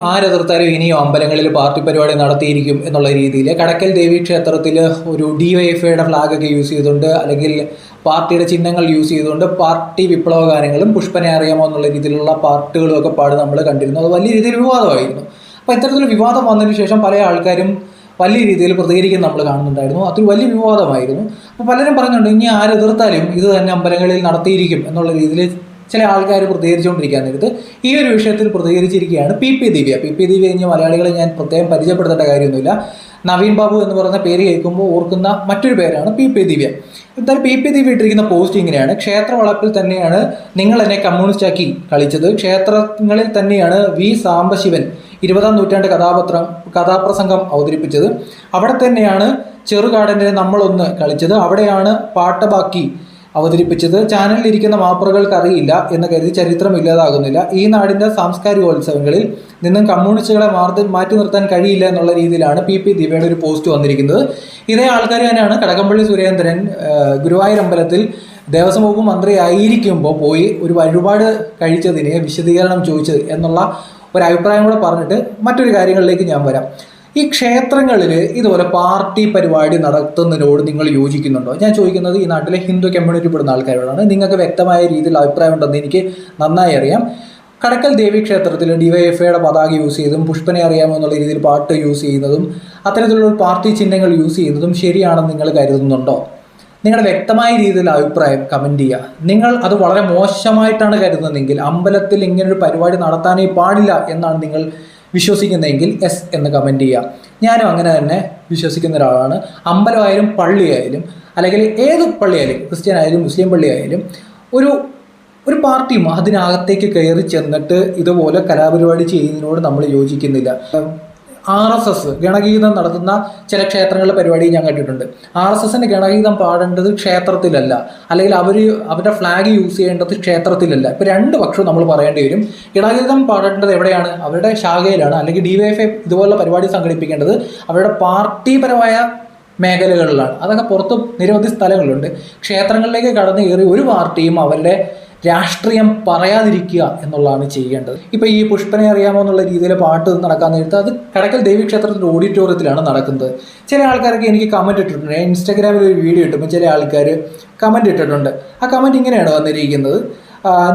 ആരെതിർത്താലും ഇനിയും അമ്പലങ്ങളിൽ പാർട്ടി പരിപാടി നടത്തിയിരിക്കും എന്നുള്ള രീതിയിൽ കടക്കൽ ദേവി ക്ഷേത്രത്തിൽ ഒരു ഡി വൈ ഫ്ലാഗൊക്കെ യൂസ് ചെയ്തുകൊണ്ട് അല്ലെങ്കിൽ പാർട്ടിയുടെ ചിഹ്നങ്ങൾ യൂസ് ചെയ്തുകൊണ്ട് പാർട്ടി വിപ്ലവ ഗാനങ്ങളും പുഷ്പനെ അറിയാമോ എന്നുള്ള രീതിയിലുള്ള പാട്ടുകളും ഒക്കെ പാട് നമ്മൾ കണ്ടിരുന്നു. അത് വലിയ രീതിയിൽ വിവാദമായിരുന്നു. അപ്പോൾ ഇത്തരത്തിൽ വിവാദം വന്നതിന് ശേഷം പല ആൾക്കാരും വലിയ രീതിയിൽ പ്രതികരിക്കുന്ന നമ്മൾ കാണുന്നുണ്ടായിരുന്നു. അതൊരു വലിയ വിവാദമായിരുന്നു. അപ്പോൾ പലരും പറയുന്നുണ്ട് ഇനി ആരെതിർത്താലും ഇത് തന്നെ അമ്പലങ്ങളിൽ നടത്തിയിരിക്കും എന്നുള്ള രീതിയിൽ ചില ആൾക്കാർ പ്രതികരിച്ചുകൊണ്ടിരിക്കാൻ ഈ ഒരു വിഷയത്തിൽ പ്രതികരിച്ചിരിക്കുകയാണ് P P Divya. P P Divya കഴിഞ്ഞ മലയാളികളെ ഞാൻ പ്രത്യേകം പരിചയപ്പെടുത്തേണ്ട കാര്യമൊന്നുമില്ല. നവീൻ ബാബു എന്ന് പറയുന്ന പേര് കേൾക്കുമ്പോൾ ഓർക്കുന്ന മറ്റൊരു പേരാണ് പി പി ദിവ്യ. എന്തായാലും പി പി ദിവ്യ ഇട്ടിരിക്കുന്ന പോസ്റ്റ് ഇങ്ങനെയാണ്. ക്ഷേത്ര വളപ്പിൽ തന്നെയാണ് നിങ്ങൾ എന്നെ കമ്മ്യൂണിസ്റ്റാക്കി കളിച്ചത്. ക്ഷേത്രങ്ങളിൽ തന്നെയാണ് വി സാംബശിവൻ ഇരുപതാം നൂറ്റാണ്ട് കഥാപത്രം കഥാപ്രസംഗം അവതരിപ്പിച്ചത്. അവിടെ തന്നെയാണ് ചെറുകാടനെ നമ്മളൊന്ന് കളിച്ചത്. അവിടെയാണ് പാട്ടബാക്കി അവതരിപ്പിച്ചത്. ചാനലിലിരിക്കുന്ന മാപ്പറുകൾക്ക് അറിയില്ല എന്ന് കരുതി ചരിത്രം ഇല്ലാതാകുന്നില്ല. ഈ നാടിന്റെ സാംസ്കാരികോത്സവങ്ങളിൽ നിന്നും കമ്മ്യൂണിസ്റ്റുകളെ മാറി മാറ്റി നിർത്താൻ കഴിയില്ല എന്നുള്ള രീതിയിലാണ് പി. പി. ദിവയുടെ ഒരു പോസ്റ്റ് വന്നിരിക്കുന്നത്. ഇതേ ആൾക്കാർ തന്നെയാണ് കടകംപള്ളി സുരേന്ദ്രൻ ഗുരുവായൂർ അമ്പലത്തിൽ ദേവസ്വം വകുപ്പ് മന്ത്രി ആയിരിക്കുമ്പോൾ പോയി ഒരു വഴിപാട് കഴിച്ചതിനെ വിശദീകരണം ചോദിച്ചത് എന്നുള്ള ഒരു അഭിപ്രായം കൂടെ പറഞ്ഞിട്ട് മറ്റൊരു കാര്യങ്ങളിലേക്ക് ഞാൻ വരാം. ഈ ക്ഷേത്രങ്ങളിൽ ഇതുപോലെ പാർട്ടി പരിപാടി നടത്തുന്നതിനോട് നിങ്ങൾ യോജിക്കുന്നുണ്ടോ? ഞാൻ ചോദിക്കുന്നത് ഈ നാട്ടിലെ ഹിന്ദു കമ്മ്യൂണിറ്റി പെടുന്ന ആൾക്കാരോടാണ്. നിങ്ങൾക്ക് വ്യക്തമായ രീതിയിൽ അഭിപ്രായം ഉണ്ടെന്ന് എനിക്ക് നന്നായി അറിയാം. കടക്കൽ ദേവി ക്ഷേത്രത്തിൽ ഡിവൈഎഫ്ഐയുടെ പതാക യൂസ് ചെയ്തതും പുഷ്പനെ അറിയാമോ എന്നുള്ള രീതിയിൽ പാട്ട് യൂസ് ചെയ്യുന്നതും അത്തരത്തിലുള്ള പാർട്ടി ചിഹ്നങ്ങൾ യൂസ് ചെയ്യുന്നതും ശരിയാണെന്ന് നിങ്ങൾ കരുതുന്നുണ്ടോ? നിങ്ങളുടെ വ്യക്തമായ രീതിയിൽ അഭിപ്രായം കമന്റ് ചെയ്യുക. നിങ്ങൾ അത് വളരെ മോശമായിട്ടാണ് കരുതുന്നതെങ്കിൽ അമ്പലത്തിൽ ഇങ്ങനൊരു പരിപാടി നടത്താനേ പാടില്ല എന്നാണ് നിങ്ങൾ വിശ്വസിക്കുന്നതെങ്കിൽ എസ് എന്ന് കമന്റ് ചെയ്യുക. ഞാനും അങ്ങനെ തന്നെ വിശ്വസിക്കുന്ന ഒരാളാണ്. അമ്പലമായാലും പള്ളിയായാലും അല്ലെങ്കിൽ ഏത് പള്ളിയായാലും ക്രിസ്ത്യൻ ആയാലും മുസ്ലിം പള്ളിയായാലും ഒരു ഒരു പാർട്ടിയും അതിനകത്തേക്ക് കയറി ചെന്നിട്ട് ഇതുപോലെ കലാപരിപാടി ചെയ്യുന്നതിനോട് നമ്മൾ യോജിക്കുന്നില്ല. ആർ എസ് എസ് ഗണഗീതം നടത്തുന്ന ചില ക്ഷേത്രങ്ങളിലെ പരിപാടി ഞാൻ കണ്ടിട്ടുണ്ട്. ആർ എസ് എസിന് ഗണഗീതം പാടേണ്ടത് ക്ഷേത്രത്തിലല്ല. അല്ലെങ്കിൽ അവർ അവരുടെ ഫ്ലാഗ് യൂസ് ചെയ്യേണ്ടത് ക്ഷേത്രത്തിലല്ല. ഇപ്പോൾ രണ്ട് പക്ഷവും നമ്മൾ പറയേണ്ടി വരും. ഗണഗീതം പാടേണ്ടത് എവിടെയാണ്? അവരുടെ ശാഖയിലാണ്. അല്ലെങ്കിൽ ഡി വൈ ഐ ഇതുപോലുള്ള പരിപാടി സംഘടിപ്പിക്കേണ്ടത് അവരുടെ പാർട്ടിപരമായ മേഖലകളിലാണ്. അതൊക്കെ പുറത്ത് നിരവധി സ്ഥലങ്ങളുണ്ട്. ക്ഷേത്രങ്ങളിലേക്ക് കടന്നു കയറി ഒരു പാർട്ടിയും അവരുടെ രാഷ്ട്രീയം പറയാതിരിക്കുക എന്നുള്ളതാണ് ചെയ്യേണ്ടത്. ഇപ്പൊ ഈ പുഷ്പനെ അറിയാമോ എന്നുള്ള രീതിയിൽ പാട്ട് നടക്കാൻ നേരത്ത് അത് കടക്കൽ ദേവി ക്ഷേത്രത്തിന്റെ ഓഡിറ്റോറിയത്തിലാണ് നടക്കുന്നത്. ചില ആൾക്കാരൊക്കെ എനിക്ക് കമന്റ് ഇട്ടിട്ടുണ്ട്. ഇൻസ്റ്റാഗ്രാമിൽ ഒരു വീഡിയോ ഇട്ടപ്പോൾ ചില ആൾക്കാർ കമന്റ് ഇട്ടിട്ടുണ്ട്. ആ കമന്റ് ഇങ്ങനെയാണ് വന്നിരിക്കുന്നത്.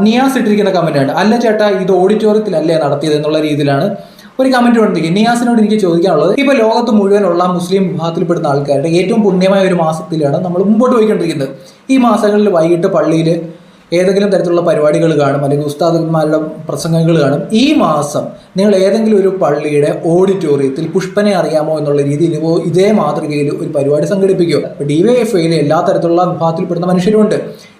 നിയാസ് ഇട്ടിരിക്കുന്ന കമന്റാണ് അല്ല ചേട്ടാ ഇത് ഓഡിറ്റോറിയത്തിലല്ലേ നടത്തിയത് എന്നുള്ള രീതിയിലാണ് ഒരു കമന്റ് വന്നിരിക്കും നിയാസിനോട് എനിക്ക് ചോദിക്കാനുള്ളത് ഇപ്പൊ ലോകത്ത് മുഴുവനുള്ള മുസ്ലിം വിഭാഗത്തിൽപ്പെടുന്ന ആൾക്കാരുടെ ഏറ്റവും പുണ്യമായ ഒരു മാസത്തിലാണ് നമ്മൾ മുമ്പോട്ട് പോയിക്കൊണ്ടിരിക്കുന്നത്. ഈ മാസങ്ങളിൽ വൈകിട്ട് പള്ളിയിൽ ഏതെങ്കിലും തരത്തിലുള്ള പരിപാടികൾ കാണും അല്ലെങ്കിൽ ഉസ്താദന്മാരുടെ പ്രസംഗങ്ങൾ കാണും ഈ മാസം നിങ്ങൾ ഏതെങ്കിലും ഒരു പള്ളിയുടെ ഓഡിറ്റോറിയത്തിൽ പുഷ്പനെ അറിയാമോ എന്നുള്ള രീതിയിൽ ഇതേ മാതൃകയിൽ ഒരു പരിപാടി സംഘടിപ്പിക്കുക. ഡി വൈ എഫ് ഐയിലെ എല്ലാ തരത്തിലുള്ള വിഭാഗത്തിൽപ്പെടുന്ന മനുഷ്യരുണ്ട്.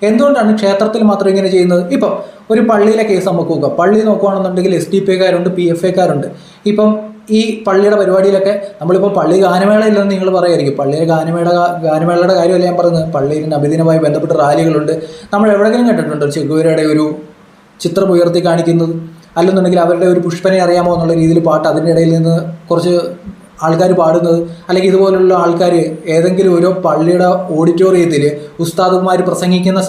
എന്തുകൊണ്ടാണ് ക്ഷേത്രത്തിൽ മാത്രം ഇങ്ങനെ ചെയ്യുന്നത്? ഇപ്പം ഒരു പള്ളിയിലെ കേസ് നമുക്ക് നോക്കുക പള്ളി നോക്കുകയാണെന്നുണ്ടെങ്കിൽ എസ് ഡി പി എക്കാരുണ്ട് പി എഫ് എക്കാരുണ്ട് ഇപ്പം ഈ പള്ളിയുടെ പരിപാടിയിലൊക്കെ നമ്മളിപ്പോൾ പള്ളി ഗാനമേള ഇല്ലെന്ന് നിങ്ങൾ പറയായിരിക്കും. പള്ളിയിലെ ഗാനമേള ഗാനമേളയുടെ കാര്യമല്ല ഞാൻ പറയുന്നത് പള്ളിയിൽ അഭിദിനമായി ബന്ധപ്പെട്ട റാലികളുണ്ട്. നമ്മൾ എവിടെയെങ്കിലും കണ്ടിട്ടുണ്ടോ ചെഗുവരയുടെ ഒരു ചിത്രം ഉയർത്തി കാണിക്കുന്നത്? അല്ലെന്നുണ്ടെങ്കിൽ അവരുടെ ഒരു പുഷ്പനെ അറിയാമോ എന്നുള്ള രീതിയിൽ പാട്ട് അതിന്റെ ഇടയിൽ നിന്ന് കുറച്ച് ആൾക്കാർ പാടുന്നത്? അല്ലെങ്കിൽ ഇതുപോലുള്ള ആൾക്കാർ ഏതെങ്കിലും ഒരു പള്ളിയുടെ ഓഡിറ്റോറിയത്തിൽ ഉസ്താദന്മാർ പ്രസംഗിക്കുന്ന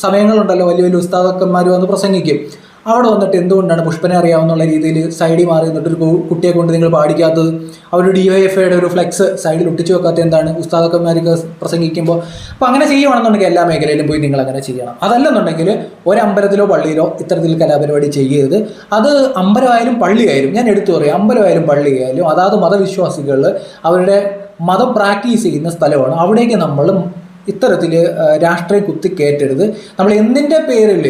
സമയങ്ങളുണ്ടല്ലോ. വലിയ വലിയ ഉസ്താദക്കന്മാർ വന്ന് പ്രസംഗിക്കും. അവിടെ വന്നിട്ട് എന്തുകൊണ്ടാണ് പുഷ്പനെ അറിയാവുന്നുള്ള രീതിയിൽ സൈഡിൽ മാറി നിന്നിട്ട് ഒരു കുട്ടിയെ കൊണ്ട് നിങ്ങൾ പാടിക്കാത്തത്? അവർ ഡി വൈ എഫ് ഐയുടെ ഒരു ഫ്ലെക്സ് സൈഡിൽ ഒട്ടിച്ചു വെക്കാത്ത എന്താണ്? ഉസ്താദക്കന്മാർക്ക് പ്രസംഗിക്കുമ്പോൾ അപ്പോൾ അങ്ങനെ ചെയ്യുവാണെന്നുണ്ടെങ്കിൽ എല്ലാ മേഖലയിലും പോയി നിങ്ങൾ അങ്ങനെ ചെയ്യണം. അതല്ലെന്നുണ്ടെങ്കിൽ ഒരു അമ്പലത്തിലോ പള്ളിയിലോ ഇത്തരത്തിൽ കലാപരിപാടി ചെയ്യരുത്. അത് അമ്പലമായാലും പള്ളിയായാലും ഞാൻ എടുത്തു പറയാം അമ്പലമായാലും പള്ളിയായാലും അതാത് മതവിശ്വാസികൾ അവരുടെ മതം പ്രാക്ടീസ് ചെയ്യുന്ന സ്ഥലമാണ്. അവിടേക്ക് നമ്മൾ ഇത്തരത്തിൽ രാഷ്ട്രീയം കുത്തിക്കയറ്റരുത് നമ്മൾ എന്തിന്റെ പേരിൽ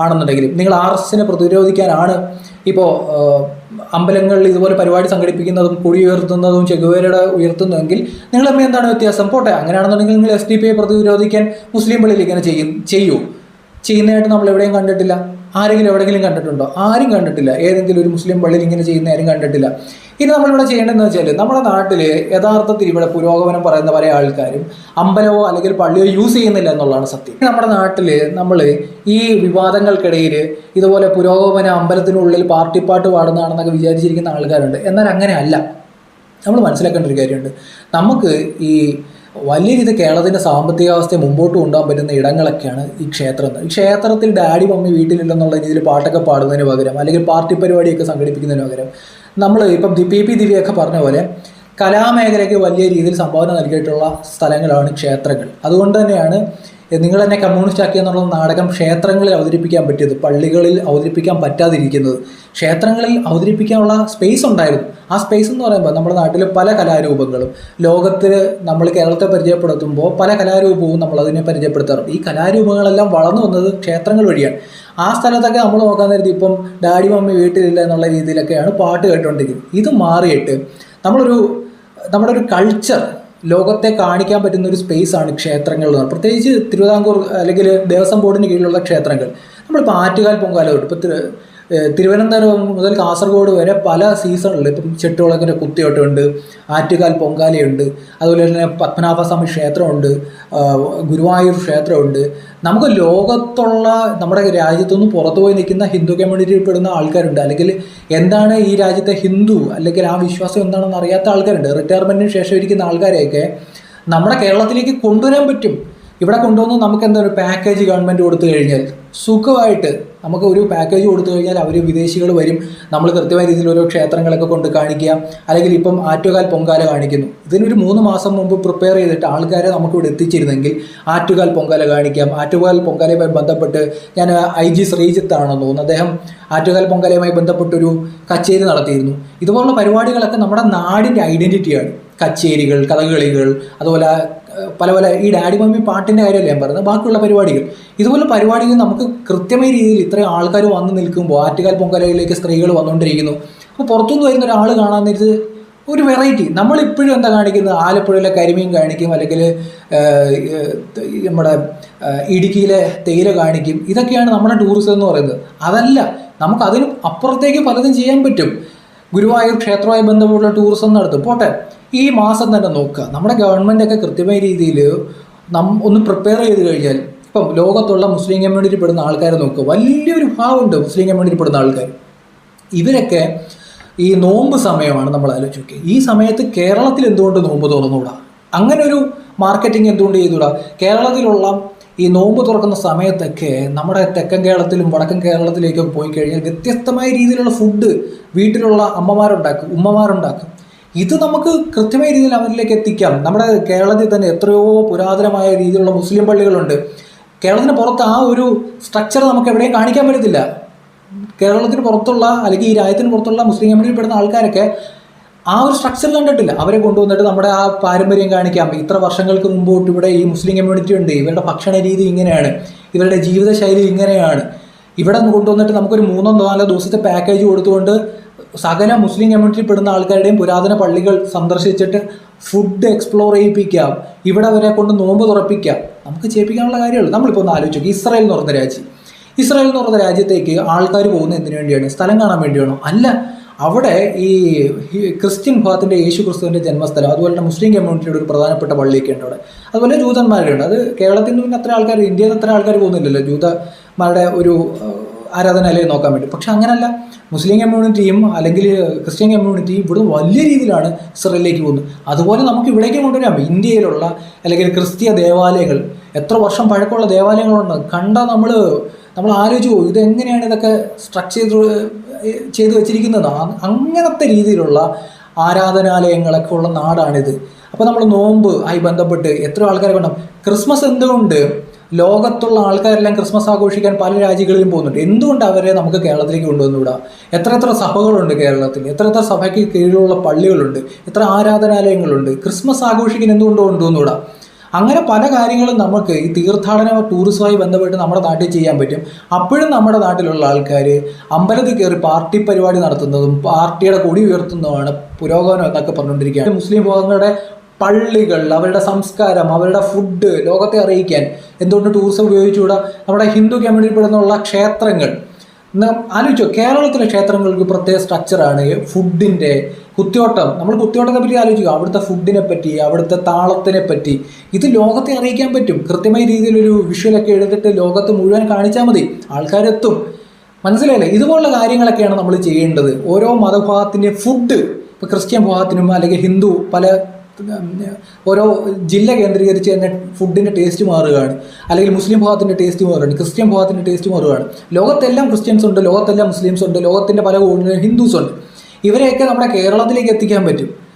ആണെന്നുണ്ടെങ്കിലും നിങ്ങൾ ആർ എസ് എസിനെ പ്രതിരോധിക്കാനാണ് ഇപ്പോൾ അമ്പലങ്ങളിൽ ഇതുപോലെ പരിപാടി സംഘടിപ്പിക്കുന്നതും കൊടി ഉയർത്തുന്നതും ചെകുവേരയുടെ ഉയർത്തുന്നതെങ്കിൽ നിങ്ങൾ തമ്മിൽ എന്താണ് വ്യത്യാസം? പോട്ടെ അങ്ങനെയാണെന്നുണ്ടെങ്കിൽ നിങ്ങൾ എസ് ഡി പി ഐ പ്രതിരോധിക്കാൻ മുസ്ലിം പള്ളിയിൽ ഇങ്ങനെ ചെയ്യും ചെയ്യൂ. ചെയ്യുന്നതായിട്ട് നമ്മൾ എവിടെയും കണ്ടിട്ടില്ല. ആരെങ്കിലും എവിടെങ്കിലും കണ്ടിട്ടുണ്ടോ? ആരും കണ്ടിട്ടില്ല. ഏതെങ്കിലും ഒരു മുസ്ലിം പള്ളിയിൽ ഇങ്ങനെ ചെയ്യുന്ന ആരും കണ്ടിട്ടില്ല. ഇനി നമ്മളിവിടെ ചെയ്യേണ്ടതെന്ന് വെച്ചാൽ നമ്മുടെ നാട്ടിൽ യഥാർത്ഥത്തിൽ ഇവിടെ പുരോഗമനം പറയുന്ന പല ആൾക്കാരും അമ്പലമോ അല്ലെങ്കിൽ പള്ളിയോ യൂസ് ചെയ്യുന്നില്ല എന്നുള്ളതാണ് സത്യം. നമ്മുടെ നാട്ടിൽ നമ്മൾ ഈ വിവാദങ്ങൾക്കിടയിൽ ഇതുപോലെ പുരോഗമന അമ്പലത്തിനുള്ളിൽ പാർട്ടിപ്പാട്ട് പാടുന്നതാണെന്നൊക്കെ വിചാരിച്ചിരിക്കുന്ന ആൾക്കാരുണ്ട്. എന്നാൽ അങ്ങനെയല്ല നമ്മൾ മനസ്സിലാക്കേണ്ട ഒരു കാര്യമുണ്ട്. നമുക്ക് ഈ വലിയ രീതി കേരളത്തിന്റെ സാമ്പത്തികാവസ്ഥയെ മുമ്പോട്ട് കൊണ്ടുപോകാൻ പറ്റുന്ന ഇടങ്ങളൊക്കെയാണ് ഈ ക്ഷേത്രം. ഈ ക്ഷേത്രത്തിൽ ഡാഡി മമ്മി വീട്ടിലില്ലെന്നുള്ള രീതിയിൽ പാട്ടൊക്കെ പാടുന്നതിന് പകരം അല്ലെങ്കിൽ പാർട്ടി പരിപാടിയൊക്കെ സംഘടിപ്പിക്കുന്നതിന് പകരം നമ്മൾ ഇപ്പം പി പി ദിവ്യൊക്കെ പറഞ്ഞ പോലെ കലാമേഖലയ്ക്ക് വലിയ രീതിയിൽ സംഭാവന നൽകിയിട്ടുള്ള സ്ഥലങ്ങളാണ് ക്ഷേത്രങ്ങൾ. അതുകൊണ്ട് തന്നെയാണ് നിങ്ങൾ എന്നെ കമ്മ്യൂണിസ്റ്റ് ആക്കി എന്നുള്ള നാടകം ക്ഷേത്രങ്ങളിൽ അവതരിപ്പിക്കാൻ പറ്റിയത് പള്ളികളിൽ അവതരിപ്പിക്കാൻ പറ്റാതിരിക്കുന്നത്. ക്ഷേത്രങ്ങളിൽ അവതരിപ്പിക്കാനുള്ള സ്പേസ് ഉണ്ടായിരുന്നു. ആ സ്പേസ് എന്ന് പറയുമ്പോൾ നമ്മുടെ നാട്ടിൽ പല കലാരൂപങ്ങളും ലോകത്തിൽ നമ്മൾ കേരളത്തെ പരിചയപ്പെടുത്തുമ്പോൾ പല കലാരൂപവും നമ്മൾ അതിനെ പരിചയപ്പെടുത്താറുണ്ട്. ഈ കലാരൂപങ്ങളെല്ലാം വളർന്നു വന്നത് ക്ഷേത്രങ്ങൾ വഴിയാണ്. ആ സ്ഥലത്തൊക്കെ നമ്മൾ നോക്കാൻ നേരത്തെ ഇപ്പം ഡാഡി മമ്മി വീട്ടിലില്ല എന്നുള്ള രീതിയിലൊക്കെയാണ് പാട്ട് കേട്ടുകൊണ്ടിരിക്കുന്നത് ഇത് മാറിയിട്ട് നമ്മളൊരു നമ്മുടെ ഒരു കൾച്ചർ ലോകത്തെ കാണിക്കാൻ പറ്റുന്ന ഒരു സ്പേസ് ആണ് ക്ഷേത്രങ്ങൾ എന്ന് പ്രത്യേകിച്ച് തിരുവിതാംകൂർ അല്ലെങ്കിൽ ദേവസ്വം ബോർഡിന് കീഴിലുള്ള ക്ഷേത്രങ്ങൾ. നമ്മളിപ്പോൾ ആറ്റുകാൽ പൊങ്കാല തൊട്ട് ഇപ്പോൾ തിരുവനന്തപുരം മുതൽ കാസർഗോഡ് വരെ പല സീസണിൽ ഇപ്പം ചെട്ടുവിളക്കിന്റെ കുത്തിയോട്ടമുണ്ട് ആറ്റുകാൽ പൊങ്കാലയുണ്ട് അതുപോലെ തന്നെ പത്മനാഭസ്വാമി ക്ഷേത്രമുണ്ട് ഗുരുവായൂർ ക്ഷേത്രമുണ്ട്. നമുക്ക് ലോകത്തുള്ള നമ്മുടെ രാജ്യത്തുനിന്ന് പുറത്തു പോയി നിൽക്കുന്ന ഹിന്ദു കമ്മ്യൂണിറ്റിയിൽ പെടുന്ന ആൾക്കാരുണ്ട്. അല്ലെങ്കിൽ എന്താണ് ഈ രാജ്യത്തെ ഹിന്ദു അല്ലെങ്കിൽ ആ വിശ്വാസം എന്താണെന്ന് അറിയാത്ത ആൾക്കാരുണ്ട്. റിട്ടയർമെന്റിന് ശേഷം ഇരിക്കുന്ന ആൾക്കാരെയൊക്കെ നമ്മുടെ കേരളത്തിലേക്ക് കൊണ്ടുവരാൻ പറ്റും. ഇവിടെ കൊണ്ടുവന്ന് നമുക്ക് എന്താ ഒരു പാക്കേജ് ഗവൺമെന്റ് കൊടുത്തു കഴിഞ്ഞാൽ സുഖമായിട്ട് നമുക്ക് ഒരു പാക്കേജ് കൊടുത്തു കഴിഞ്ഞാൽ അവർ വിദേശികൾ വരും. നമ്മൾ കൃത്യമായ രീതിയിൽ ഓരോ ക്ഷേത്രങ്ങളൊക്കെ കൊണ്ട് കാണിക്കുക. അല്ലെങ്കിൽ ഇപ്പം ആറ്റുകാൽ പൊങ്കാല കാണിക്കുന്നു. ഇതിനൊരു മൂന്ന് മാസം മുമ്പ് പ്രിപ്പയർ ചെയ്തിട്ട് ആൾക്കാരെ നമുക്കിവിടെ എത്തിച്ചിരുന്നെങ്കിൽ ആറ്റുകാൽ പൊങ്കാല കാണിക്കാം. ആറ്റുകാൽ പൊങ്കാലയുമായി ബന്ധപ്പെട്ട് ഞാൻ ഐ ജി ശ്രീജിത്താണെന്ന് തോന്നുന്നു. അദ്ദേഹം ആറ്റുകാൽ പൊങ്കാലയുമായി ബന്ധപ്പെട്ടൊരു കച്ചേരി നടത്തിയിരുന്നു. ഇതുപോലുള്ള പരിപാടികളൊക്കെ നമ്മുടെ നാടിന്റെ ഐഡന്റിറ്റിയാണ് കച്ചേരികൾ കഥകളികൾ അതുപോലെ പല പല ഈ ഡാഡി മമ്മി പാട്ടിന്റെ കാര്യമല്ല ഞാൻ പറയുന്നത് ബാക്കിയുള്ള പരിപാടികൾ. ഇതുപോലെ പരിപാടികൾ നമുക്ക് കൃത്യമായ രീതിയിൽ ഇത്രയും ആൾക്കാർ വന്ന് നിൽക്കുമ്പോൾ ആറ്റുകാൽ പൊങ്കാലയിലേക്ക് സ്ത്രീകൾ വന്നുകൊണ്ടിരിക്കുന്നു. അപ്പോൾ പുറത്തുനിന്ന് വരുന്ന ഒരാൾ കാണാൻ നേരത്ത് ഒരു വെറൈറ്റി നമ്മളിപ്പോഴും എന്താ കാണിക്കുന്നത്? ആലപ്പുഴയിലെ കരിമീൻ കാണിക്കും അല്ലെങ്കിൽ നമ്മുടെ ഇടുക്കിയിലെ തേയില കാണിക്കും. ഇതൊക്കെയാണ് നമ്മുടെ ടൂറിസം എന്ന് പറയുന്നത്. അതല്ല നമുക്ക് അതിന് അപ്പുറത്തേക്ക് പലതും ചെയ്യാൻ പറ്റും. ഗുരുവായൂർ ക്ഷേത്രവുമായി ബന്ധപ്പെട്ടുള്ള ടൂറിസം നടത്തും. പോട്ടെ. ഈ മാസം തന്നെ നോക്കുക. നമ്മുടെ ഗവൺമെന്റൊക്കെ കൃത്യമായ രീതിയിൽ നം ഒന്ന് പ്രിപ്പയർ ചെയ്ത് കഴിഞ്ഞാൽ ഇപ്പം ലോകത്തുള്ള മുസ്ലിം കമ്മ്യൂണിറ്റി പെടുന്ന ആൾക്കാരെ നോക്കുക. വലിയൊരു ഭാഗമുണ്ട് മുസ്ലിം കമ്മ്യൂണിറ്റി പെടുന്ന ആൾക്കാർ ഇവരൊക്കെ ഈ നോമ്പ് സമയമാണ് നമ്മൾ ആലോചിച്ച് ഈ സമയത്ത് കേരളത്തിൽ എന്തുകൊണ്ട് നോമ്പ് തുറന്നുകൂടാ? അങ്ങനെ ഒരു മാർക്കറ്റിംഗ് എന്തുകൊണ്ട് ചെയ്തുകൂടാ? കേരളത്തിലുള്ള ഈ നോമ്പ് തുറക്കുന്ന സമയത്തൊക്കെ നമ്മുടെ തെക്കൻ കേരളത്തിലും വടക്കൻ കേരളത്തിലേക്കൊക്കെ പോയി കഴിഞ്ഞാൽ വ്യത്യസ്തമായ രീതിയിലുള്ള ഫുഡ് വീട്ടിലുള്ള അമ്മമാരുണ്ടാക്കും ഉമ്മമാരുണ്ടാക്കും. ഇത് നമുക്ക് കൃത്യമായ രീതിയിൽ അവരിലേക്ക് എത്തിക്കാം. നമ്മുടെ കേരളത്തിൽ തന്നെ എത്രയോ പുരാതനമായ രീതിയിലുള്ള മുസ്ലിം പള്ളികളുണ്ട്. കേരളത്തിന് പുറത്ത് ആ ഒരു സ്ട്രക്ചർ നമുക്ക് എവിടെയും കാണിക്കാൻ പറ്റത്തില്ല. കേരളത്തിന് പുറത്തുള്ള അല്ലെങ്കിൽ ഈ രാജ്യത്തിന് പുറത്തുള്ള മുസ്ലിം കമ്മ്യൂണിറ്റിയിൽ പെടുന്ന ആൾക്കാരൊക്കെ ആ ഒരു സ്ട്രക്ചർ കണ്ടിട്ടില്ല. അവരെ കൊണ്ടുവന്നിട്ട് നമ്മുടെ ആ പാരമ്പര്യം കാണിക്കാം. ഇത്ര വർഷങ്ങൾക്ക് മുമ്പോട്ട് ഇവിടെ ഈ മുസ്ലിം കമ്മ്യൂണിറ്റി ഉണ്ട്. ഇവരുടെ ഭക്ഷണ രീതി ഇങ്ങനെയാണ്. ഇവരുടെ ജീവിതശൈലി ഇങ്ങനെയാണ്. ഇവിടെ കൊണ്ടുവന്നിട്ട് നമുക്കൊരു മൂന്നോ നാലോ ദിവസത്തെ പാക്കേജ് കൊടുത്തുകൊണ്ട് സകല മുസ്ലിം കമ്മ്യൂണിറ്റിയിൽ പെടുന്ന ആൾക്കാരുടെയും പുരാതന പള്ളികൾ സന്ദർശിച്ചിട്ട് ഫുഡ് എക്സ്പ്ലോർ ചെയ്യിപ്പിക്കാം ഇവിടെ വരെ കൊണ്ട് നോമ്പ് തുറപ്പിക്കാം നമുക്ക് ചെയ്യിപ്പിക്കാനുള്ള കാര്യമുള്ളൂ. നമ്മളിപ്പോൾ ഒന്ന് ആലോചിച്ച് ഇസ്രായേൽ എന്ന് പറഞ്ഞ രാജ്യം. ഇസ്രായേൽ എന്ന് പറഞ്ഞ രാജ്യത്തേക്ക് ആൾക്കാർ പോകുന്നത് എന്തിനു വേണ്ടിയാണ്? സ്ഥലം കാണാൻ വേണ്ടിയാണോ? അല്ല. അവിടെ ഈ ക്രിസ്ത്യൻ വിഭാഗത്തിന്റെ യേശു ക്രിസ്തുവിന്റെ ജന്മസ്ഥലം അതുപോലെ തന്നെ മുസ്ലിം കമ്മ്യൂണിറ്റിയുടെ ഒരു പ്രധാനപ്പെട്ട പള്ളിയൊക്കെ ഉണ്ട് അവിടെ. അതുപോലെ ഉണ്ട് അത് കേരളത്തിൽ നിന്ന് അത്ര ആൾക്കാർ ഇന്ത്യയിൽ നിന്ന് അത്ര ആൾക്കാർ പോകുന്നില്ലല്ലോ. ജൂതന്മാരുടെ ഒരു ആരാധനാലയം നോക്കാൻ വേണ്ടി. പക്ഷെ അങ്ങനല്ല. മുസ്ലിം കമ്മ്യൂണിറ്റിയും അല്ലെങ്കിൽ ക്രിസ്ത്യൻ കമ്മ്യൂണിറ്റിയും ഇവിടെ വലിയ രീതിയിലാണ് ഇസ്രയേലിലേക്ക് പോകുന്നത്. അതുപോലെ നമുക്ക് ഇവിടേക്ക് കൊണ്ടുവരാം. ഇന്ത്യയിലുള്ള അല്ലെങ്കിൽ ക്രിസ്തീയ ദേവാലയങ്ങൾ. എത്ര വർഷം പഴക്കമുള്ള ദേവാലയങ്ങളുണ്ട്. കണ്ട നമ്മൾ നമ്മൾ ആലോചിച്ച് പോകും ഇതെങ്ങനെയാണ് ഇതൊക്കെ സ്ട്രക്ചർ ചെയ്ത് ചെയ്ത് വെച്ചിരിക്കുന്നത്? അങ്ങനത്തെ രീതിയിലുള്ള ആരാധനാലയങ്ങളൊക്കെ ഉള്ള നാടാണിത്. അപ്പോൾ നമ്മൾ നോമ്പ് ആയി ബന്ധപ്പെട്ട് എത്ര ആൾക്കാരെ കണ്ടാൽ ക്രിസ്മസ് എന്തുകൊണ്ട് ലോകത്തുള്ള ആൾക്കാരെല്ലാം ക്രിസ്മസ് ആഘോഷിക്കാൻ പല രാജ്യങ്ങളിലും പോകുന്നുണ്ട്. എന്തുകൊണ്ട് അവരെ നമുക്ക് കേരളത്തിലേക്ക് കൊണ്ടുവന്നുകൂടാ എത്ര എത്ര സഭകളുണ്ട് കേരളത്തിൽ. എത്ര എത്ര സഭയ്ക്ക് കീഴിലുള്ള പള്ളികളുണ്ട്. എത്ര ആരാധനാലയങ്ങളുണ്ട്. ക്രിസ്മസ് ആഘോഷിക്കാൻ എന്തുകൊണ്ട് കൊണ്ടുവന്നുകൂടാ അങ്ങനെ പല കാര്യങ്ങളും നമുക്ക് ഈ തീർത്ഥാടന ടൂറിസവുമായി ബന്ധപ്പെട്ട് നമ്മുടെ നാട്ടിൽ ചെയ്യാൻ പറ്റും. അപ്പോഴും നമ്മുടെ നാട്ടിലുള്ള ആൾക്കാർ അമ്പലത്തിൽ കയറി പാർട്ടി പരിപാടി നടത്തുന്നതും പാർട്ടിയുടെ കൊടി ഉയർത്തുന്നതുമാണ് പുരോഗമനം എന്നൊക്കെ പറഞ്ഞുകൊണ്ടിരിക്കുകയാണ്. മുസ്ലിം വിഭാഗങ്ങളുടെ പള്ളികൾ അവരുടെ സംസ്കാരം അവരുടെ ഫുഡ് ലോകത്തെ അറിയിക്കാൻ എന്തുകൊണ്ട് ടൂറിസം ഉപയോഗിച്ചുകൂടാ? നമ്മുടെ ഹിന്ദു കമ്മ്യൂണിറ്റി പെടുന്നുള്ള ക്ഷേത്രങ്ങൾ ആലോചിച്ചോ കേരളത്തിലെ ക്ഷേത്രങ്ങൾക്ക് പ്രത്യേക സ്ട്രക്ചറാണ് ഫുഡിന്റെ കുത്തിയോട്ടം. നമ്മൾ കുത്തിയോട്ടത്തെ പറ്റി ആലോചിക്കുക. അവിടുത്തെ ഫുഡിനെ പറ്റി അവിടുത്തെ താളത്തിനെ പറ്റി. ഇത് ലോകത്തെ അറിയിക്കാൻ പറ്റും. കൃത്യമായ രീതിയിലൊരു വിഷ്വലൊക്കെ എടുത്തിട്ട് ലോകത്ത് മുഴുവൻ കാണിച്ചാൽ മതി. ആൾക്കാരെത്തും. മനസ്സിലായില്ലേ? ഇതുപോലുള്ള കാര്യങ്ങളൊക്കെയാണ് നമ്മൾ ചെയ്യേണ്ടത്. ഓരോ മതവിഭാഗത്തിന്റെ ഫുഡ് ഇപ്പോൾ ക്രിസ്ത്യൻ വിഭാഗത്തിനും അല്ലെങ്കിൽ ഹിന്ദു പല ഉം, ഓരോ ജില്ല കേന്ദ്രീകരിച്ച് തന്നെ ഫുഡിന്റെ ടേസ്റ്റ് മാറുകയാണ്. അല്ലെങ്കിൽ മുസ്ലിം ഭാഗത്തിന്റെ ടേസ്റ്റ് മാറുകയാണ്. ക്രിസ്ത്യൻ ഭാഗത്തിന്റെ ടേസ്റ്റ് മാറുകയാണ്. ലോകത്തെല്ലാം ക്രിസ്ത്യൻസ് ഉണ്ട് ലോകത്തെല്ലാം മുസ്ലിംസ് ഉണ്ട് ലോകത്തിന്റെ പല കോണിലും ഹിന്ദുസ് ഉണ്ട്. ഇവരെയൊക്കെ നമ്മുടെ കേരളത്തിലേക്ക് എത്തിക്കാൻ പറ്റും.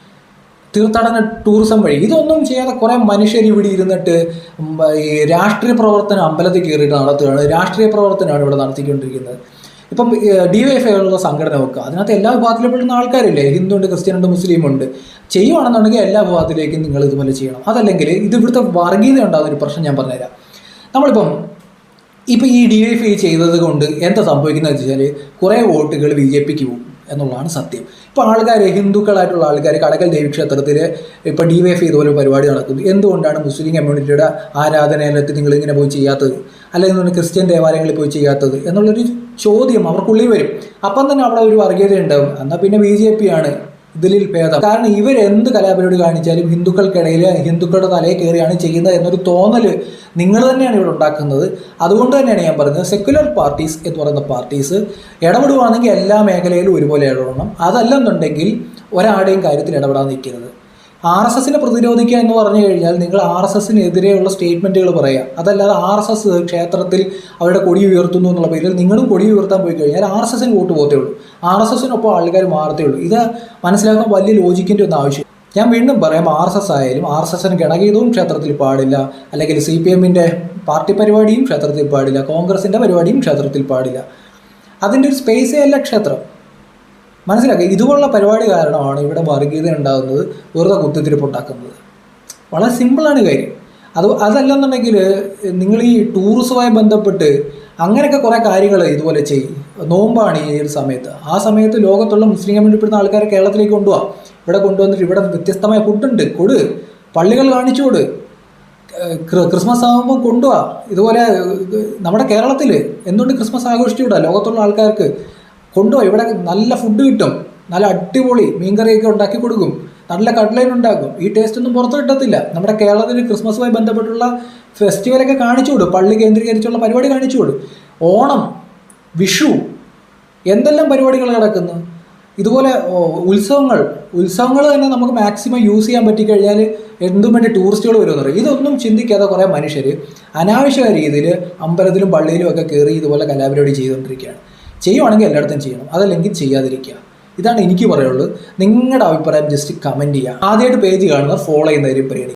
തീർത്ഥാടന ടൂറിസം വഴി. ഇതൊന്നും ചെയ്യാതെ കുറേ മനുഷ്യർ ഇവിടെ ഇരുന്നിട്ട് ഈ രാഷ്ട്രീയ പ്രവർത്തനം അമ്പലത്തിൽ കയറിയിട്ട് നടത്തുകയാണ്. രാഷ്ട്രീയ പ്രവർത്തനമാണ് ഇവിടെ നടത്തിക്കൊണ്ടിരിക്കുന്നത്. ഇപ്പം ഡി വൈ എഫ് ഉള്ള സംഘടന നോക്കുക അതിനകത്ത് എല്ലാ വിഭാഗത്തിലും പെടുന്ന ആൾക്കാരില്ലേ? ഹിന്ദു ഉണ്ട് ക്രിസ്ത്യൻ ഉണ്ട് മുസ്ലിം ഉണ്ട് ചെയ്യുവാണെന്നുണ്ടെങ്കിൽ എല്ലാ വിഭാഗത്തിലേക്കും നിങ്ങൾ ഇതുപോലെ ചെയ്യണം. അതല്ലെങ്കിൽ ഇത് ഇവിടുത്തെ വർഗീയത ഉണ്ടാകുന്ന ഒരു പ്രശ്നം ഞാൻ പറഞ്ഞുതരാം. നമ്മളിപ്പം ഇപ്പം ഈ ഡി എഫ് ഐ ചെയ്തത് കൊണ്ട് എന്താ സംഭവിക്കുന്നത് വെച്ചാൽ കുറേ വോട്ടുകൾ ബി ജെ പിക്ക് പോകും എന്നുള്ളതാണ് സത്യം. ഇപ്പോൾ ആൾക്കാർ ഹിന്ദുക്കളായിട്ടുള്ള ആൾക്കാർ കടക്കൽ ദേവീക്ഷേത്രത്തിൽ ഇപ്പോൾ ഡി വൈ എഫ് ഇതുപോലെ പരിപാടി നടക്കുന്നു. എന്തുകൊണ്ടാണ് മുസ്ലിം കമ്മ്യൂണിറ്റിയുടെ ആരാധനാലയത്തിൽ നിങ്ങൾ ഇങ്ങനെ പോയി ചെയ്യാത്തത്? അല്ലെങ്കിൽ ക്രിസ്ത്യൻ ദേവാലയങ്ങളിൽ പോയി ചെയ്യാത്തത്? എന്നുള്ളൊരു ചോദ്യം അവർക്കുള്ളിൽ വരും. അപ്പം തന്നെ അവിടെ ഒരു വർഗീയത ഉണ്ടാവും. എന്നാൽ പിന്നെ ബി ജെ പി ആണ് ഇതിലിൽ ഭേദം. കാരണം ഇവർ എന്ത് കലാപരിപാടി കാണിച്ചാലും ഹിന്ദുക്കൾക്കിടയിൽ ഹിന്ദുക്കളുടെ തലയിൽ കയറിയാണ് ചെയ്യുന്നത് എന്നൊരു തോന്നൽ നിങ്ങൾ തന്നെയാണ് ഇവിടെ ഉണ്ടാക്കുന്നത്. അതുകൊണ്ട് തന്നെയാണ് ഞാൻ പറയുന്നത് സെക്യുലർ പാർട്ടീസ് എന്ന് പറയുന്ന പാർട്ടീസ് ഇടപെടുവാണെങ്കിൽ എല്ലാ മേഖലയിലും ഒരുപോലെ ഇടപെടണം. അതല്ലെന്നുണ്ടെങ്കിൽ ഒരാളുടെയും കാര്യത്തിൽ ഇടപെടാൻ ആർ എസ് എസിനെ പ്രതിരോധിക്കുക എന്ന് പറഞ്ഞു കഴിഞ്ഞാൽ നിങ്ങൾ ആർ എസ് എസിനെതിരെയുള്ള സ്റ്റേറ്റ്മെന്റുകൾ പറയുക. അതല്ലാതെ ആർ എസ് എസ് ക്ഷേത്രത്തിൽ അവരുടെ കൊടി ഉയർത്തുന്നു എന്നുള്ള പേരിൽ നിങ്ങളും കൊടി ഉയർത്താൻ പോയി കഴിഞ്ഞാൽ ആർ എസ് എസിന് വോട്ട് പോകത്തേ ഉള്ളൂ. ആർ എസ് എസിനൊപ്പം ആൾക്കാർ മാറത്തേ ഉള്ളൂ. ഇത് മനസ്സിലാക്കാൻ വലിയ ലോജിക്കിന്റെ ഒന്നും ആവശ്യം ഞാൻ വീണ്ടും പറയാം ആർ എസ് എസ് ആയാലും ആർ എസ് എസിന് ഗണഗീതവും ക്ഷേത്രത്തിൽ പാടില്ല. അല്ലെങ്കിൽ സി പി എമ്മിന്റെ പാർട്ടി പരിപാടിയും ക്ഷേത്രത്തിൽ പാടില്ല. കോൺഗ്രസിന്റെ പരിപാടിയും ക്ഷേത്രത്തിൽ പാടില്ല. അതിന്റെ ഒരു സ്പേസേ അല്ല ക്ഷേത്രം. മനസ്സിലാക്കുക ഇതുപോലുള്ള പരിപാടി കാരണമാണ് ഇവിടെ വർഗീയത ഉണ്ടാകുന്നത് വെറുതെ കുത്തിത്തിരിപ്പുണ്ടാക്കുന്നത്. വളരെ സിമ്പിളാണ് കാര്യം. അത് അതല്ലെന്നുണ്ടെങ്കിൽ നിങ്ങൾ ഈ ടൂറിസവുമായി ബന്ധപ്പെട്ട് അങ്ങനെയൊക്കെ കുറേ കാര്യങ്ങൾ ഇതുപോലെ ചെയ്യും. നോമ്പാണ് ഈ ഒരു സമയത്ത്. ആ സമയത്ത് ലോകത്തുള്ള മുസ്ലിം കമ്മ്യൂണിറ്റി ആൾക്കാരെ കേരളത്തിലേക്ക് കൊണ്ടുപോകാം ഇവിടെ കൊണ്ടുവന്നിട്ട് ഇവിടെ വ്യത്യസ്തമായ ഫുഡുണ്ട് കൊടു. പള്ളികൾ കാണിച്ചു കൊടു. ക്രിസ്മസ് ആകുമ്പോൾ കൊണ്ടുപോവാ ഇതുപോലെ നമ്മുടെ കേരളത്തിൽ എന്തുകൊണ്ട് ക്രിസ്മസ് ആഘോഷിച്ചുകൂടാ? ലോകത്തുള്ള ആൾക്കാർക്ക് കൊണ്ടുപോവാ ഇവിടെ നല്ല ഫുഡ് കിട്ടും. നല്ല അടിപൊളി മീൻകറിയൊക്കെ ഉണ്ടാക്കി കൊടുക്കും. നല്ല കട്ട്ലൈൻ ഉണ്ടാക്കും. ഈ ടേസ്റ്റ് ഒന്നും പുറത്ത് കിട്ടത്തില്ല നമ്മുടെ കേരളത്തിൽ ക്രിസ്മസുമായി ബന്ധപ്പെട്ടുള്ള ഫെസ്റ്റിവലൊക്കെ കാണിച്ചു കൊടുക്കും. പള്ളി കേന്ദ്രീകരിച്ചുള്ള പരിപാടി കാണിച്ചു കൊടുക്കും. ഓണം വിഷു എന്തെല്ലാം പരിപാടികൾ നടക്കുന്നു? ഇതുപോലെ ഉത്സവങ്ങൾ. ഉത്സവങ്ങൾ തന്നെ നമുക്ക് മാക്സിമം യൂസ് ചെയ്യാൻ പറ്റിക്കഴിഞ്ഞാൽ എന്തും വേണ്ടി ടൂറിസ്റ്റുകൾ വരുമെന്ന് പറയും. ഇതൊന്നും ചിന്തിക്കാതെ കുറേ മനുഷ്യർ അനാവശ്യമായ രീതിയിൽ അമ്പലത്തിലും പള്ളിയിലും ഒക്കെ കയറി ഇതുപോലെ കലാപരിപാടി ചെയ്തുകൊണ്ടിരിക്കുകയാണ്. ചെയ്യുവാണെങ്കിൽ എല്ലായിടത്തും ചെയ്യണം. അതല്ലെങ്കിൽ ചെയ്യാതിരിക്കുക. ഇതാണ് എനിക്ക് പറയുള്ളൂ നിങ്ങളുടെ അഭിപ്രായം ജസ്റ്റ് കമന്റ് ചെയ്യുക. ആദ്യമായിട്ട് പേജ് കാണുന്ന ഫോളോ ചെയ്യുന്നവരും പരിഗണിക്കുക.